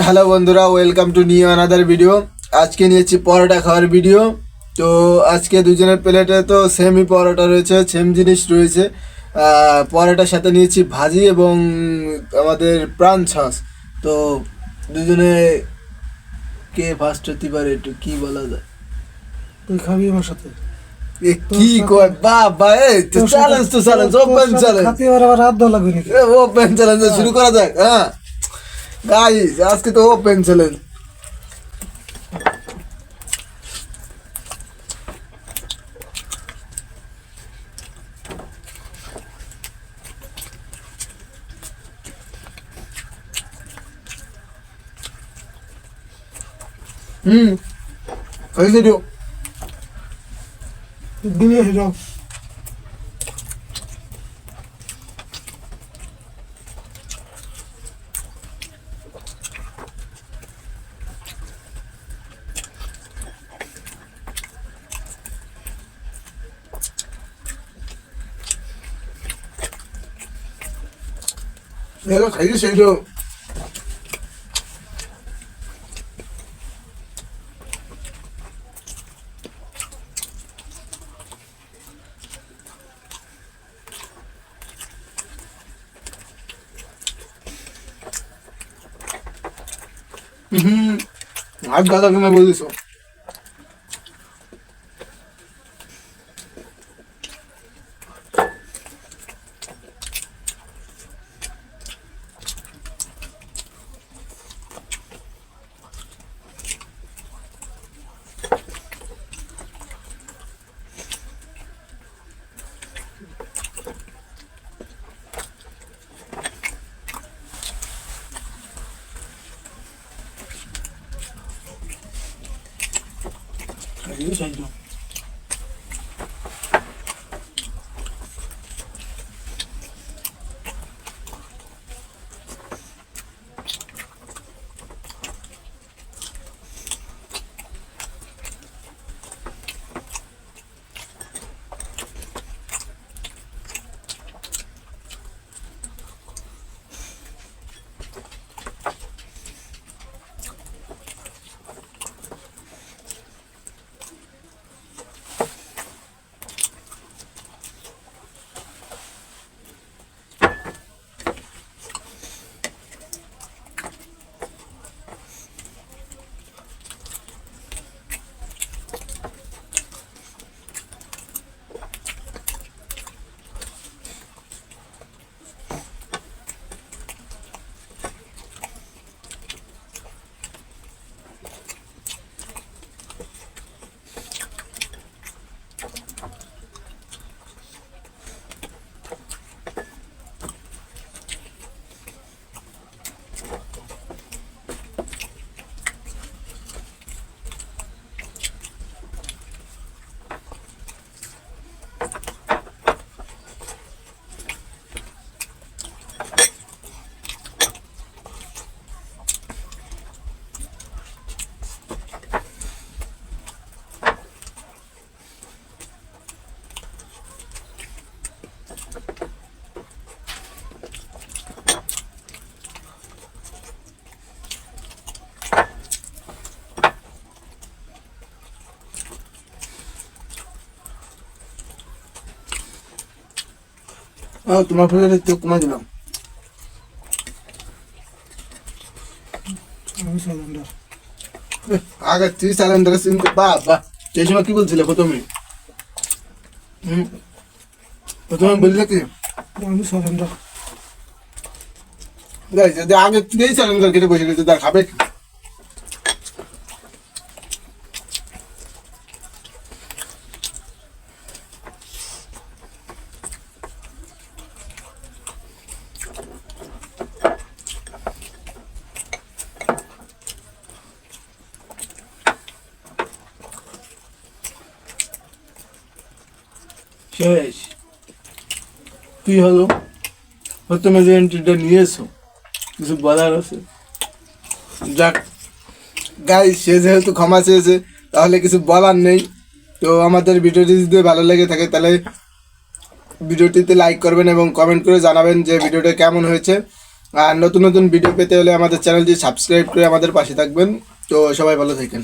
Hello বন্ধুরা welcome to new another video আজকে নিয়েছি পরোটা খাওয়ার ভিডিও তো আজকে দুজনের প্লেটে তো সেমই পরোটা রয়েছে সেম জিনিস রয়েছে। পরোটার সাথে নিয়েছি ভাজি এবং আমাদের প্রাণ ছাস তো দুজনে কে ফার্স্ট হতে পারে একটু কি বলা যায়? তুই খাবি আমার সাথে। এ কি কয়? বাবা তোর সাথে- চ্যালেঞ্জ তো চ্যালেঞ্জ ওপেন চ্যালেঞ্জ হাত ধোয়া লাগবে ওপেন চ্যালেঞ্জ শুরু করা যাক হ্যাঁ। গাইস আজকে তো ওপেন চ্যালেঞ্জ হুম হয়েছে তো দিনে 내가 가기 싫어. 음, 아주 가다그만 보였어. 很有钱就。তোমার ফেলে তো কমা দিলাম। সিলিন্ডার আগে তুই স্যালেন্ডার চিনতে বাবা সেই সময় কি বলছিলে প্রথমে? হুম? প্রথমে বললে কি? আমি সিলিন্ডার যদি আগে তুই স্যালেন্ডার কেটে বসে গেছে তার খাবে কি? শেষ কি হলো? প্রথমে যে এন্ট্রিটা নিয়েছো, কিছু বলার আছে? যাক গাই সে যেহেতু ক্ষমা চেয়েছে, তাহলে কিছু বলার নেই। তো আমাদের ভিডিওটি যদি ভালো লেগে থাকে, তাহলে ভিডিওটিতে লাইক করবেন এবং কমেন্ট করে জানাবেন যে ভিডিওটা কেমন হয়েছে। আর নতুন নতুন ভিডিও পেতে হলে আমাদের চ্যানেলটি সাবস্ক্রাইব করে আমাদের পাশে থাকবেন। তো সবাই ভালো থাকেন।